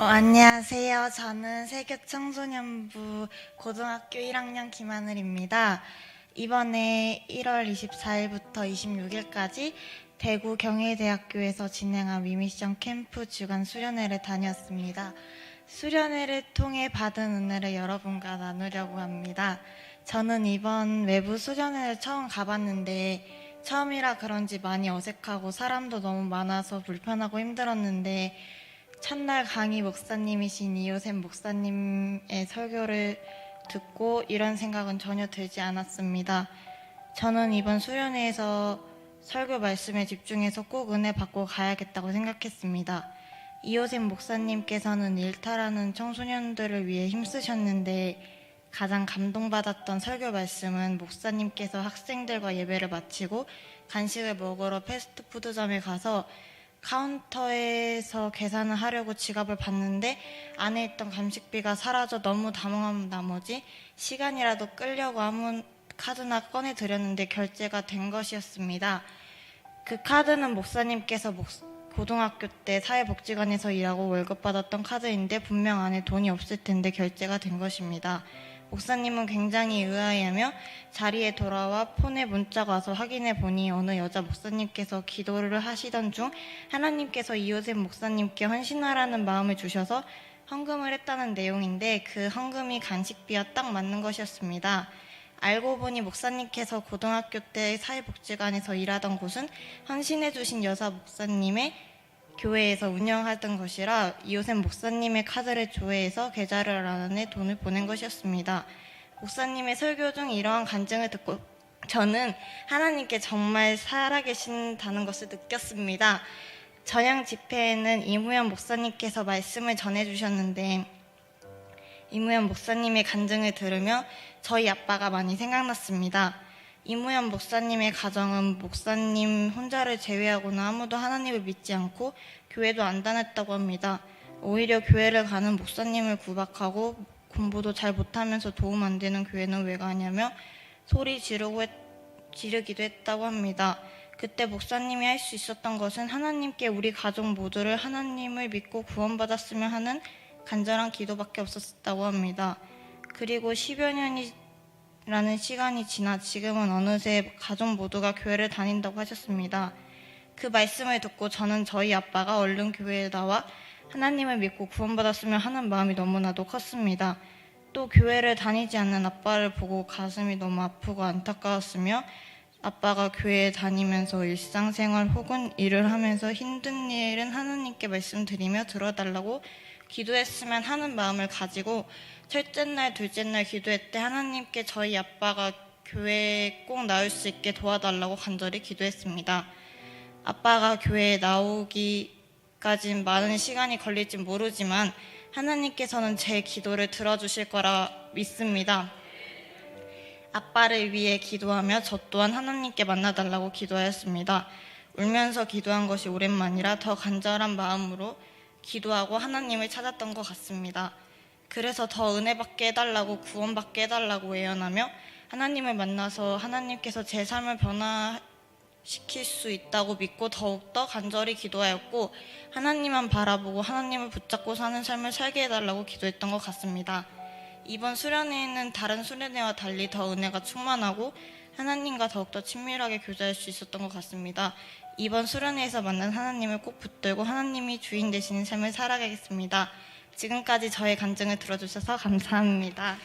어, 안녕하세요. 저는 세교청소년부 고등학교 1학년 김하늘입니다. 이번에 1월 24일부터 26일까지 대구 경희대학교에서 진행한 위미션 캠프 주간 수련회를 다녔습니다. 수련회를 통해 받은 은혜를 여러분과 나누려고 합니다. 저는 이번 외부 수련회를 처음 가봤는데 처음이라 그런지 많이 어색하고 사람도 너무 많아서 불편하고 힘들었는데 첫날 강의 목사님이신 이호샘 목사님의 설교를 듣고 이런 생각은 전혀 들지 않았습니다. 저는 이번 수련회에서 설교 말씀에 집중해서 꼭 은혜 받고 가야겠다고 생각했습니다. 이호샘 목사님께서는 일탈하는 청소년들을 위해 힘쓰셨는데 가장 감동받았던 설교 말씀은 목사님께서 학생들과 예배를 마치고 간식을 먹으러 패스트푸드점에 가서 카운터에서 계산을 하려고 지갑을 봤는데 안에 있던 감식비가 사라져 너무 당황한 나머지 시간이라도 끌려고 아무 카드나 꺼내 드렸는데 결제가 된 것이었습니다. 그 카드는 목사님께서 목- 고등학교 때 사회복지관에서 일하고 월급 받았던 카드인데 분명 안에 돈이 없을 텐데 결제가 된 것입니다. 목사님은 굉장히 의아해하며 자리에 돌아와 폰에 문자가 와서 확인해 보니 어느 여자 목사님께서 기도를 하시던 중 하나님께서 이호셉 목사님께 헌신하라는 마음을 주셔서 헌금을 했다는 내용인데 그 헌금이 간식비와 딱 맞는 것이었습니다. 알고 보니 목사님께서 고등학교 때 사회복지관에서 일하던 곳은 헌신해 주신 여사 목사님의 교회에서 운영하던 것이라 이호셉 목사님의 카드를 조회해서 계좌를 알아내 돈을 보낸 것이었습니다. 목사님의 설교 중 이러한 간증을 듣고 저는 하나님께 정말 살아계신다는 것을 느꼈습니다. 전양 집회에는 이무현 목사님께서 말씀을 전해주셨는데 이무현 목사님의 간증을 들으며 저희 아빠가 많이 생각났습니다. 이무현 목사님의 가정은 목사님 혼자를 제외하고는 아무도 하나님을 믿지 않고 교회도 안 다녔다고 합니다. 오히려 교회를 가는 목사님을 구박하고 공부도 잘 못하면서 도움 안 되는 교회는 왜 가냐며 소리 지르고 했- 지르기도 했다고 합니다. 그때 목사님이 할 수 있었던 것은 하나님께 우리 가족 모두를 하나님을 믿고 구원받았으면 하는 간절한 기도밖에 없었다고 합니다. 그리고 10여 년이라는 시간이 지나 지금은 어느새 가족 모두가 교회를 다닌다고 하셨습니다. 그 말씀을 듣고 저는 저희 아빠가 얼른 교회에 나와 하나님을 믿고 구원받았으면 하는 마음이 너무나도 컸습니다. 또 교회를 다니지 않는 아빠를 보고 가슴이 너무 아프고 안타까웠으며 아빠가 교회에 다니면서 일상생활 혹은 일을 하면서 힘든 일은 하나님께 말씀드리며 들어달라고 기도했으면 하는 마음을 가지고 첫째 날, 둘째 날 기도할 때 하나님께 저희 아빠가 교회에 꼭 나올 수 있게 도와달라고 간절히 기도했습니다. 아빠가 교회에 나오기까진 많은 시간이 걸릴진 모르지만 하나님께서는 제 기도를 들어주실 거라 믿습니다. 아빠를 위해 기도하며 저 또한 하나님께 만나달라고 기도하였습니다. 울면서 기도한 것이 오랜만이라 더 간절한 마음으로 기도하고 하나님을 찾았던 것 같습니다. 그래서 더 은혜 받게 해달라고 구원 받게 해달라고 애연하며 하나님을 만나서 하나님께서 제 삶을 변화시킬 수 있다고 믿고 더욱더 간절히 기도하였고 하나님만 바라보고 하나님을 붙잡고 사는 삶을 살게 해달라고 기도했던 것 같습니다. 이번 수련회는 다른 수련회와 달리 더 은혜가 충만하고 하나님과 더욱더 친밀하게 교제할 수 있었던 것 같습니다. 이번 수련회에서 만난 하나님을 꼭 붙들고 하나님이 주인 되시는 삶을 살아가겠습니다. 지금까지 저의 간증을 들어주셔서 감사합니다.